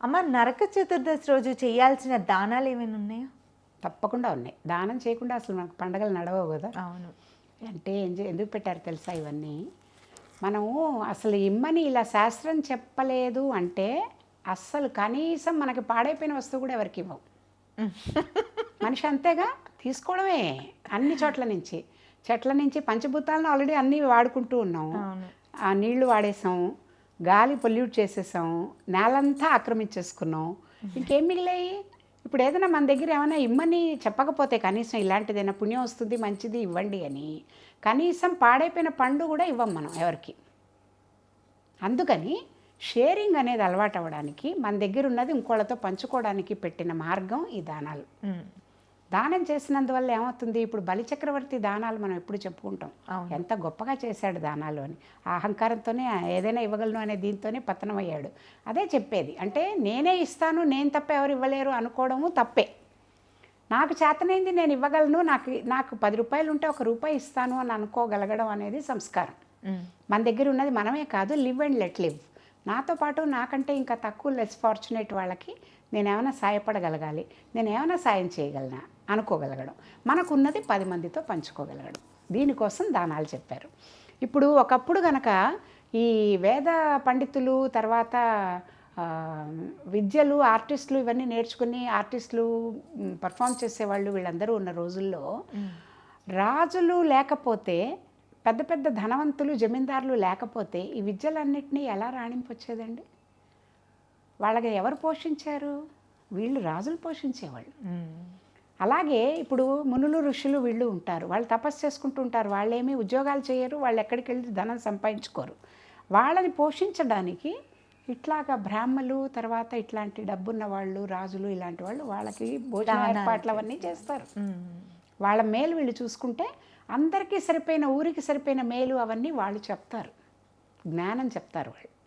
అమ్మ నరక చతుర్దశి రోజు చేయాల్సిన దానాలు ఏమైనా ఉన్నాయా? తప్పకుండా ఉన్నాయి. దానం చేయకుండా అసలు మనకు పండగలు నడవవు కదా. అవును. అంటే ఎందుకు పెట్టారు తెలుసా ఇవన్నీ? మనము అసలు ఇమ్మని ఇలా శాస్త్రం చెప్పలేదు అంటే అస్సలు కనీసం మనకి పాడైపోయిన వస్తువు కూడా ఎవరికి ఇవ్వం మనిషి అంతేగా? తీసుకోవడమే అన్ని చోట్ల నుంచి. చెట్ల నుంచి పంచభూతాలను ఆల్రెడీ అన్నీ వాడుకుంటూ ఉన్నాం. ఆ నీళ్ళు వాడేసాం. గాలి పొల్యూట్ చేసేసాం నేలంతా ఆక్రమించేసుకున్నాం. ఇంకేం మిగిలాయి? ఇప్పుడు ఏదైనా మన దగ్గర ఏమైనా ఇమ్మని చెప్పకపోతే కనీసం ఇలాంటిదైనా పుణ్యం వస్తుంది మంచిది ఇవ్వండి అని. కనీసం పాడైపోయిన పండు కూడా ఇవ్వం మనం ఎవరికి. అందుకని షేరింగ్ అనేది అలవాటు అవ్వడానికి మన దగ్గర ఉన్నది ఇంకోళ్ళతో పంచుకోవడానికి పెట్టిన మార్గం ఈ దానాలు. దానం చేసినందువల్ల ఏమవుతుంది? ఇప్పుడు బలిచక్రవర్తి దానాలు మనం ఎప్పుడు చెప్పుకుంటాం. ఎంత గొప్పగా చేశాడు దానాలు అని. ఆ అహంకారంతోనే ఏదైనా ఇవ్వగలను అనే దీంతోనే పతనమయ్యాడు. అదే చెప్పేది. అంటే నేనే ఇస్తాను నేను తప్ప ఎవరు ఇవ్వలేరు అనుకోవడము తప్పే. నాకు చేతనైంది నేను ఇవ్వగలను నాకు నాకు పది రూపాయలు ఉంటే ఒక రూపాయి ఇస్తాను అని అనుకోగలగడం అనేది సంస్కారం. మన దగ్గర ఉన్నది మనమే కాదు లివ్ అండ్ లెట్ లివ్. నాతో పాటు నాకంటే ఇంకా తక్కువ లెస్ ఫార్చునేట్ వాళ్ళకి నేను ఏమైనా సాయపడగలగాలి నేను ఏమైనా సాయం చేయగలనా అనుకోగలగడం. మనకున్నది పది మందితో పంచుకోగలగడం. దీనికోసం దానాలు చెప్పారు. ఇప్పుడు ఒకప్పుడు గనక ఈ వేద పండితులు తర్వాత విద్యలు ఆర్టిస్టులు ఇవన్నీ నేర్చుకుని ఆర్టిస్టులు పర్ఫామ్ చేసేవాళ్ళు వీళ్ళందరూ ఉన్న రోజుల్లో రాజులు లేకపోతే పెద్ద పెద్ద ధనవంతులు జమీందారులు లేకపోతే ఈ విద్యలన్నింటినీ ఎలా రాణింపొచ్చేదండి? వాళ్ళకి ఎవరు పోషించారు? వీళ్ళు రాజులు పోషించేవాళ్ళు. అలాగే ఇప్పుడు మునులు ఋషులు వీళ్ళు ఉంటారు. వాళ్ళు తపస్సు చేసుకుంటూ ఉంటారు. వాళ్ళేమీ ఉద్యోగాలు చేయరు. వాళ్ళు ఎక్కడికి వెళ్ళి ధనం సంపాదించుకోరు. వాళ్ళని పోషించడానికి ఇట్లాగా బ్రాహ్మలు తర్వాత ఇట్లాంటి డబ్బున్న వాళ్ళు రాజులు ఇలాంటి వాళ్ళు వాళ్ళకి భోజన ఏర్పాట్లు అవన్నీ చేస్తారు. వాళ్ళ మేలు వీళ్ళు చూసుకుంటే అందరికీ సరిపోయిన ఊరికి సరిపోయిన మేలు అవన్నీ వాళ్ళు చెప్తారు. జ్ఞానం చెప్తారు వాళ్ళు.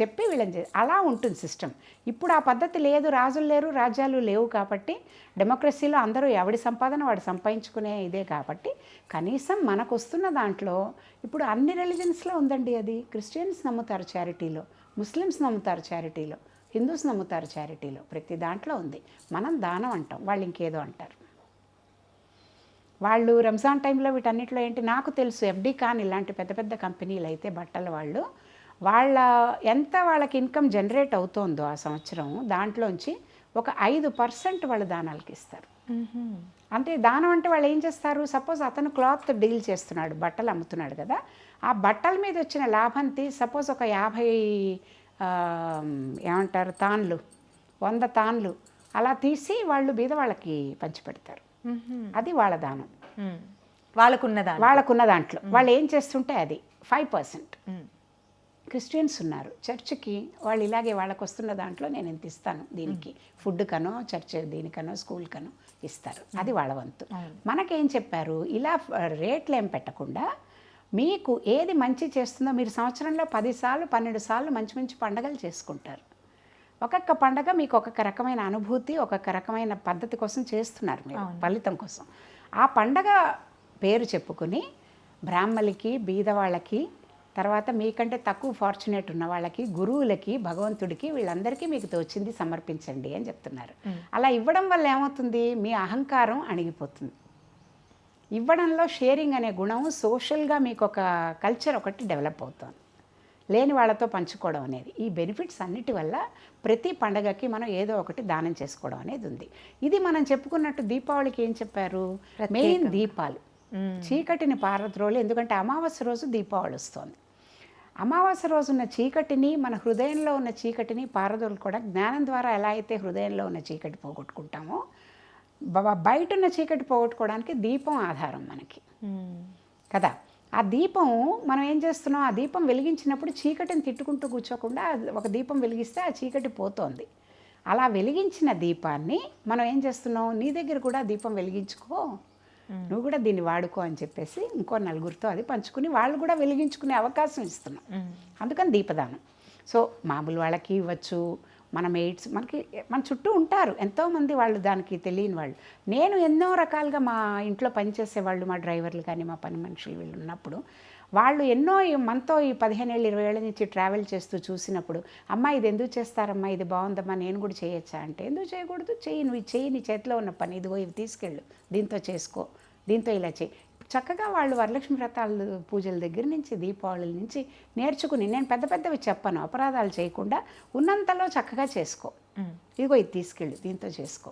చెప్పి వీళ్ళని అలా ఉంటుంది సిస్టమ్. ఇప్పుడు ఆ పద్ధతి లేదు రాజులు లేరు రాజ్యాలు లేవు కాబట్టి డెమోక్రసీలో అందరూ ఎవడి సంపాదన వాడు సంపాదించుకునే ఇదే కాబట్టి కనీసం మనకు వస్తున్న దాంట్లో ఇప్పుడు అన్ని రిలీజన్స్లో ఉందండి అది. క్రిస్టియన్స్ నమ్ముతారు చారిటీలో ముస్లిమ్స్ నమ్ముతారు చారిటీలో హిందూస్ నమ్ముతారు చారిటీలో. ప్రతి దాంట్లో ఉంది. మనం దానం అంటాం వాళ్ళు ఇంకేదో అంటారు. వాళ్ళు రంజాన్ టైంలో వీటన్నిటిలో ఏంటి? నాకు తెలుసు ఎఫ్డి ఖాన్ ఇలాంటి పెద్ద పెద్ద కంపెనీలు అయితే బట్టల వాళ్ళు వాళ్ళ ఎంత వాళ్ళకి ఇన్కమ్ జనరేట్ అవుతోందో ఆ సంవత్సరం దాంట్లోంచి ఒక ఐదు పర్సెంట్ వాళ్ళు దానాలకి ఇస్తారు. అంటే దానం అంటే వాళ్ళు ఏం చేస్తారు సపోజ్ అతను క్లాత్ డీల్ చేస్తున్నాడు బట్టలు అమ్ముతున్నాడు కదా ఆ బట్టల మీద వచ్చిన లాభం తీ సపోజ్ ఒక యాభై ఏమంటారు తాన్లు వంద తాన్లు అలా తీసి వాళ్ళు బీద వాళ్ళకి పంచిపెడతారు. అది వాళ్ళ దానం ఉమ్. వాళ్ళకున్నదా వాళ్ళకున్న దాంట్లో వాళ్ళు ఏం చేస్తుంటే అది ఫైవ్ పర్సెంట్. క్రిస్టియన్స్ ఉన్నారు. చర్చికి వాళ్ళు ఇలాగే వాళ్ళకు వస్తున్న దాంట్లో నేను ఎంత ఇస్తాను. దీనికి ఫుడ్ కనో చర్చ్ దీనికనో స్కూల్ కనో ఇస్తారు. అది వాళ్ళ వంతు. మనకేం చెప్పారు? ఇలా రేట్లు ఏం పెట్టకుండా మీకు ఏది మంచి చేస్తుందో మీరు సంవత్సరంలో పదిసార్లు పన్నెండు సార్లు మంచి మంచి పండగలు చేసుకుంటారు. ఒక్కొక్క పండగ మీకు ఒక్కొక్క రకమైన అనుభూతి ఒక్కొక్క రకమైన పద్ధతి కోసం చేస్తున్నారు మీరు ఫలితం కోసం. ఆ పండగ పేరు చెప్పుకుని బ్రాహ్మలకి బీదవాళ్ళకి తర్వాత మీకంటే తక్కువ ఫార్చునేట్ ఉన్న వాళ్ళకి గురువులకి భగవంతుడికి వీళ్ళందరికీ మీకు తోచింది సమర్పించండి అని చెప్తున్నారు. అలా ఇవ్వడం వల్ల ఏమవుతుంది? మీ అహంకారం అణిగిపోతుంది. ఇవ్వడంలో షేరింగ్ అనే గుణం సోషల్గా మీకు ఒక కల్చర్ ఒకటి డెవలప్ అవుతుంది. లేని వాళ్ళతో పంచుకోవడం అనేది. ఈ బెనిఫిట్స్ అన్నిటి వల్ల ప్రతి పండగకి మనం ఏదో ఒకటి దానం చేసుకోవడం అనేది ఉంది. ఇది మనం చెప్పుకున్నట్టు దీపావళికి ఏం చెప్పారు? మెయిన్ దీపాలు. చీకటిని పారద్రోలు. ఎందుకంటే అమావాస్య రోజు దీపావళి వస్తుంది. అమావాస్య రోజు ఉన్న చీకటిని మన హృదయంలో ఉన్న చీకటిని పారదోలు కూడా జ్ఞానం ద్వారా ఎలా అయితే హృదయంలో ఉన్న చీకటి పోగొట్టుకుంటామో బయట ఉన్న చీకటి పోగొట్టుకోవడానికి దీపం ఆధారం మనకి. కదా? ఆ దీపం మనం ఏం చేస్తున్నాం? ఆ దీపం వెలిగించినప్పుడు చీకటిని తిట్టుకుంటూ కూర్చోకుండా ఒక దీపం వెలిగిస్తే ఆ చీకటి పోతోంది. అలా వెలిగించిన దీపాన్ని మనం ఏం చేస్తున్నాం? నీ దగ్గర కూడా దీపం వెలిగించుకో. నువ్వు కూడా దీన్ని వాడుకో అని చెప్పేసి ఇంకో నలుగురితో అది పంచుకుని వాళ్ళు కూడా వెలిగించుకునే అవకాశం ఇస్తున్నాం. అందుకని దీపదానం. సో మామూలు వాళ్ళకి ఇవ్వచ్చు మన మెయిట్స్ మనకి మన చుట్టూ ఉంటారు. ఎంతోమంది వాళ్ళు దానికి తెలియని వాళ్ళు. నేను ఎన్నో రకాలుగా మా ఇంట్లో పనిచేసే వాళ్ళు మా డ్రైవర్లు కానీ మా పని మనుషులు వీళ్ళు ఉన్నప్పుడు వాళ్ళు ఎన్నో ఈ మనతో ఈ పదిహేను ఏళ్ళు ఇరవై ఏళ్ళ నుంచి ట్రావెల్ చేస్తూ చూసినప్పుడు అమ్మా ఇది ఎందుకు చేస్తారమ్మా? ఇది బాగుందమ్మా నేను కూడా చేయొచ్చా? అంటే ఎందుకు చేయకూడదు? చెయ్యి నువ్వు ఇది చెయ్యి నీ చేతిలో ఉన్న పని ఇదిగో ఇవి తీసుకెళ్ళు దీంతో చేసుకో దీంతో ఇలా చెయ్యి. చక్కగా వాళ్ళు వరలక్ష్మి వ్రతాలు పూజల దగ్గర నుంచి దీపావళి నుంచి నేర్చుకుని నేను పెద్ద పెద్దవి చెప్పను అపరాధాలు చేయకుండా ఉన్నంతలో చక్కగా చేసుకో. ఇదిగో ఇది తీసుకెళ్ళు దీంతో చేసుకో.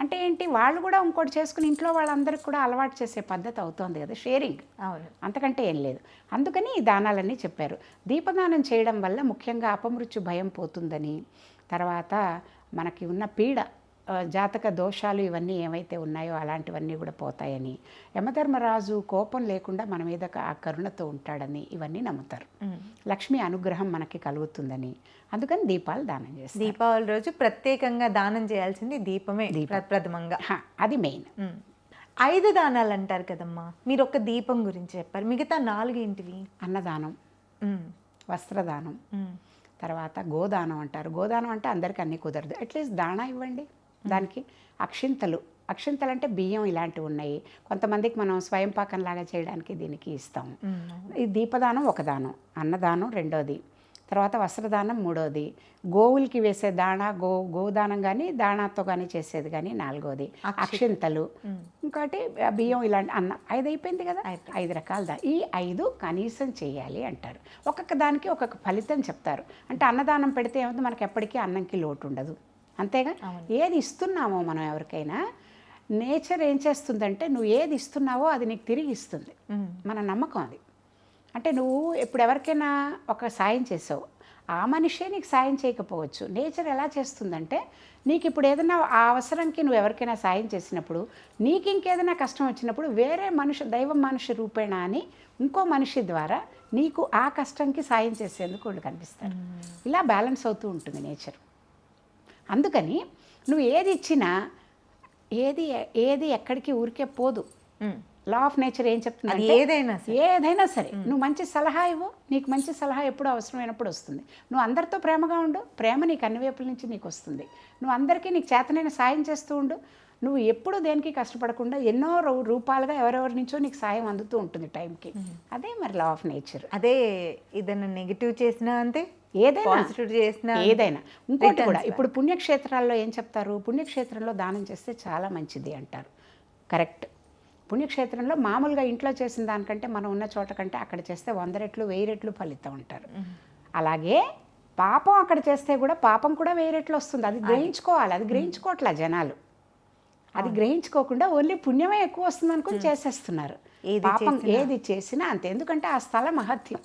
అంటే ఏంటి వాళ్ళు కూడా ఇంకోటి చేసుకుని ఇంట్లో వాళ్ళందరికీ కూడా అలవాటు చేసే పద్ధతి అవుతోంది కదా షేరింగ్. అవును. అంతకంటే ఏం లేదు. అందుకని ఈ దానాలన్నీ చెప్పారు. దీపదానం చేయడం వల్ల ముఖ్యంగా అపమృత్యు భయం పోతుందని తర్వాత మనకి ఉన్న పీడ జాతక దోషాలు ఇవన్నీ ఏవైతే ఉన్నాయో అలాంటివన్నీ కూడా పోతాయని యమధర్మరాజు కోపం లేకుండా మన మీద ఆ కరుణతో ఉంటాడని ఇవన్నీ నమ్ముతారు. లక్ష్మి అనుగ్రహం మనకి కలుగుతుందని. అందుకని దీపాలు దానం చేస్తారు. దీపావళి రోజు ప్రత్యేకంగా దానం చేయాల్సింది దీపమే ప్ర- ప్రథమంగా. అది మెయిన్. ఐదు దానాలు అంటారు కదమ్మా. మీరు ఒక దీపం గురించి చెప్పారు. మిగతా నాలుగు ఏంటివి? అన్నదానం. వస్త్రదానం. తర్వాత గోదానం అంటారు. గోదానం అంటే అందరికీ అన్నీ కుదరదు. అట్లీస్ట్ దాణా ఇవ్వండి. దానికి అక్షింతలు. అక్షింతలు అంటే బియ్యం ఇలాంటివి ఉన్నాయి. కొంతమందికి మనం స్వయం పాకంలాగా చేయడానికి దీనికి ఇస్తాము ఉమ్. ఈ దీపదానం ఒక దానం అన్నదానం రెండోది. తర్వాత వస్త్రదానం మూడోది. గోవులకి వేసే దాణా గో గోదానం కానీ దాణాతో కానీ చేసేది కానీ నాలుగోది. అక్షింతలు. ఇంకోటి బియ్యం ఇలాంటి అన్న ఐదు అయిపోయింది కదా? ఐదు రకాల దా ఈ ఐదు కనీసం చేయాలి అంటారు. ఒక్కొక్క దానికి ఒక్కొక్క ఫలితం చెప్తారు. అంటే అన్నదానం పెడితే ఏమవుతుంది మనకి ఎప్పటికీ అన్నంకి లోటు ఉండదు. అంతేగా? ఏది ఇస్తున్నామో మనం ఎవరికైనా నేచర్ ఏం చేస్తుందంటే నువ్వు ఏది ఇస్తున్నావో అది నీకు తిరిగి ఇస్తుంది. మన నమ్మకం అది. అంటే నువ్వు ఇప్పుడు ఎవరికైనా ఒక సాయం చేసావు. ఆ మనిషే నీకు సాయం చేయకపోవచ్చు. నేచర్ ఎలా చేస్తుందంటే నీకు ఇప్పుడు ఏదైనా ఆ అవసరంకి నువ్వు ఎవరికైనా సాయం చేసినప్పుడు నీకు ఇంకేదైనా కష్టం వచ్చినప్పుడు వేరే మనిషి దైవం మనిషి రూపేణ అని ఇంకో మనిషి ద్వారా నీకు ఆ కష్టంకి సాయం చేసేందుకు వాళ్ళు కనిపిస్తారు. ఇలా బ్యాలెన్స్ అవుతూ ఉంటుంది నేచర్. అందుకని నువ్వు ఏది ఇచ్చినా ఏది ఏది ఎక్కడికి ఊరికే పోదు. లా ఆఫ్ నేచర్ ఏం చెప్తుంది అది ఏదైనా సరే. ఏదైనా సరే. నువ్వు మంచి సలహా ఇవ్వు నీకు మంచి సలహా ఎప్పుడు అవసరమైనప్పుడు వస్తుంది. నువ్వు అందరితో ప్రేమగా ఉండు ప్రేమ నీకు అన్ని వైపుల నుంచి నీకు వస్తుంది. నువ్వు అందరికీ నీకు చేతనైన సాయం చేస్తూ ఉండు. నువ్వు ఎప్పుడు దేనికి కష్టపడకుండా ఎన్నో రూ- రూపాలుగా ఎవరెవరి నుంచో నీకు సాయం అందుతూ ఉంటుంది టైంకి. అదే మరి లా ఆఫ్ నేచర్ అదే ఏదైనా నెగిటివ్ చేసినా అంతే? ఏదైనా. చేసినా ఏదైనా. ఇంకోటి కూడా ఇప్పుడు పుణ్యక్షేత్రాల్లో ఏం చెప్తారు? పుణ్యక్షేత్రంలో దానం చేస్తే చాలా మంచిది అంటారు. కరెక్ట్ పుణ్యక్షేత్రంలో మామూలుగా ఇంట్లో చేసిన దానికంటే మనం ఉన్న చోట కంటే అక్కడ చేస్తే వంద రెట్లు వెయ్యి రెట్లు ఫలితం అంటారు. అలాగే పాపం అక్కడ చేస్తే కూడా పాపం కూడా వెయ్యి రెట్లు వస్తుంది. అది గ్రహించుకోవాలి. అది గ్రహించుకోవట్లే జనాలు. అది గ్రహించుకోకుండా ఓన్లీ పుణ్యమే ఎక్కువ వస్తుంది అనుకుని చేసేస్తున్నారు. పాపం ఏది చేసినా అంతే. ఎందుకంటే ఆ స్థలం మహత్యం.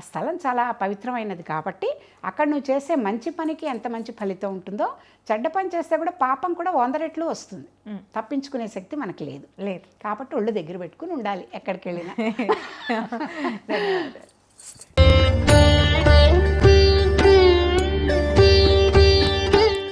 ఆ స్థలం చాలా పవిత్రమైనది కాబట్టి అక్కడ నువ్వు చేసే మంచి పనికి ఎంత మంచి ఫలితం ఉంటుందో చెడ్డ పని చేస్తే కూడా పాపం కూడా వంద రెట్లు వస్తుంది. తప్పించుకునే శక్తి మనకి లేదు. లేదు. కాబట్టి ఒళ్ళు దగ్గర పెట్టుకుని ఉండాలి ఎక్కడికి వెళ్ళినా.